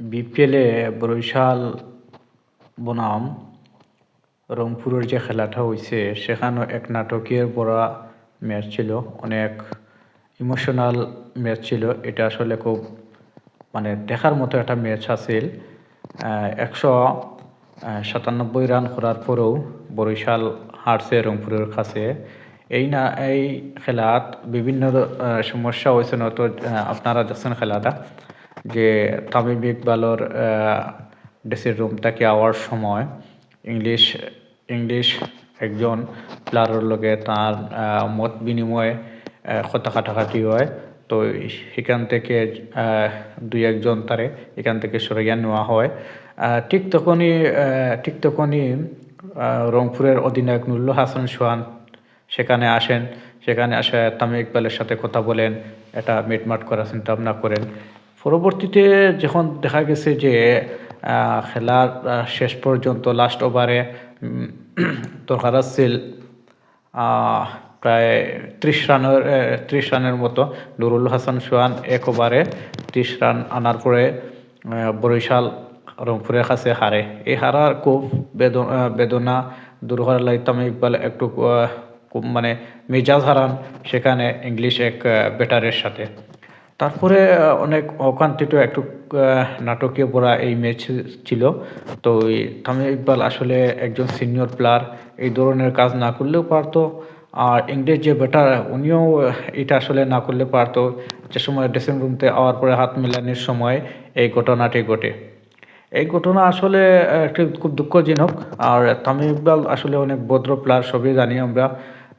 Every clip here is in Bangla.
বিপিএলে বরিশাল বনাম, রংপুরের যে খেলাটা হয়েছে সেখানেও এক নাটকীয় বড় ম্যাচ ছিল। অনেক ইমোশনাল ম্যাচ ছিল। এটা আসলে খুব মানে দেখার মতো একটা ম্যাচ আছিল। একশো সাতানব্বই রান করার পরেও বরিশাল হারছে রংপুরের কাছে। এই না, এই খেলাত বিভিন্ন সমস্যা হয়েছে, নয়তো আপনারা দেখছেন খেলাটা। যে তামিম ইকবালর ড্রেসিং রুম থেকে আওয়ার সময়? ইংলিশ ইংলিশ একজন প্লেয়ারের লগে তার মত বিনিময়ে কথা কাটাকাটি হয়। তো সেখান থেকে দুই একজন তারে এখান থেকে সরাইয়া নেওয়া হয়। ঠিক তখনই ঠিক তখনই রংপুরের অধিনায়ক নুরুল হাসান সোহান সেখানে আসেন। সেখানে আসে তামিম ইকবালের সাথে কথা বলেন এটা মিটমাট করার চিন্তা ভাবনা করেন। পরবর্তীতে যখন দেখা গেছে যে খেলার শেষ পর্যন্ত লাস্ট ওভারে দরকার আছিল প্রায় ত্রিশ রানের ত্রিশ রানের মতো, নুরুল হাসান, সোহান এক ওভারে ত্রিশ রান আনার পরে বরিশাল রংপুরের কাছে হারে। এই হারার খুব বেদনা বেদনা দূর করার লাগে তামিম ইকবাল একটু মানে মেজাজ হারান, সেখানে ইংলিশ এক ব্যাটারের সাথে। তারপরে অনেক অকান্তিত একটু নাটকীয় পড়া এই ম্যাচ ছিল। তো তামিম ইকবাল আসলে একজন সিনিয়র প্লেয়ার এই ধরনের কাজ না করলেও পারতো। আর ইংরেজ যে ব্যাটার উনিও এটা আসলে না করলে পারতো। যে সময় ড্রেসিং রুমতে আওয়ার পরে হাত মেলানোর সময় এই ঘটনাটি ঘটে। এই ঘটনা আসলে একটি খুব দুঃখজনক। আর তামিম ইকবাল আসলে অনেক ভদ্র প্লেয়ার সবই জানি আমরা।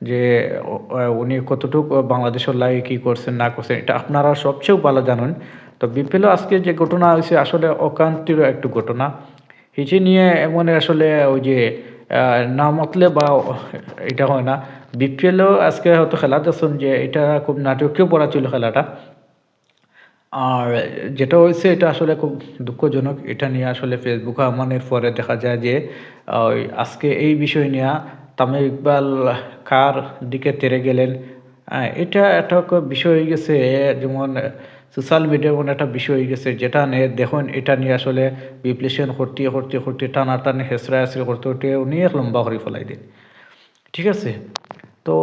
যে উনি কতটুকু বাংলাদেশের লাগে কী করছেন, না করছেন, এটা আপনারা সবচেয়েও ভালো জানেন। তো বিপিএল আজকে যে ঘটনা হয়েছে, আসলে অকান্তির একটু ঘটনা। হিচি নিয়ে এমন আসলে ওই যে না মতলে বা এটা হয় না। বিপিএলও আজকে হয়তো খেলা দেখছেন যে, এটা খুব নাটকীয় পড়া ছিল খেলাটা। আর যেটা হয়েছে, এটা আসলে খুব দুঃখজনক। এটা নিয়ে আসলে ফেসবুকে আমানের পরে দেখা যায় যে আজকে এই বিষয় নিয়ে তামিম ইকবাল কার দিকে তেরে গেলেন। এটা একটা বিষয় হয়ে গেছে যেমন সোশ্যাল মিডিয়ার মনে একটা বিষয় হয়ে গেছে, যেটা নিয়ে দেখুন, এটা নিয়ে আসলে বিপ্লেশন করতে করতে করতে টানাটানি হেসরা হেসরি করতে করতে উনি এক লম্বা করে ফেলাই দিন। ঠিক আছে? তো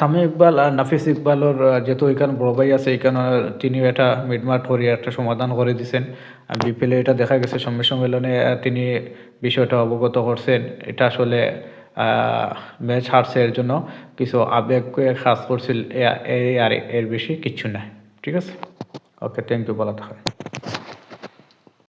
তামিম ইকবাল আর নাফিস ইকবালর যেহেতু এখানে বড় ভাই আছে এখানে তিনি এটা মিটমাট করে একটা সমাধান করে দিছেন। আর বিপিএলে এটা দেখা গেছে, সম্মেলনে তিনি বিষয়টা অবগত করছেন। এটা আসলে ম্যাচ হারছে এর জন্য কিছু আবেগ কাজ করছিল এ- আর এর বেশি কিচ্ছু নাই। ঠিক আছে? ওকে থ্যাংক ইউ বলা থাকেন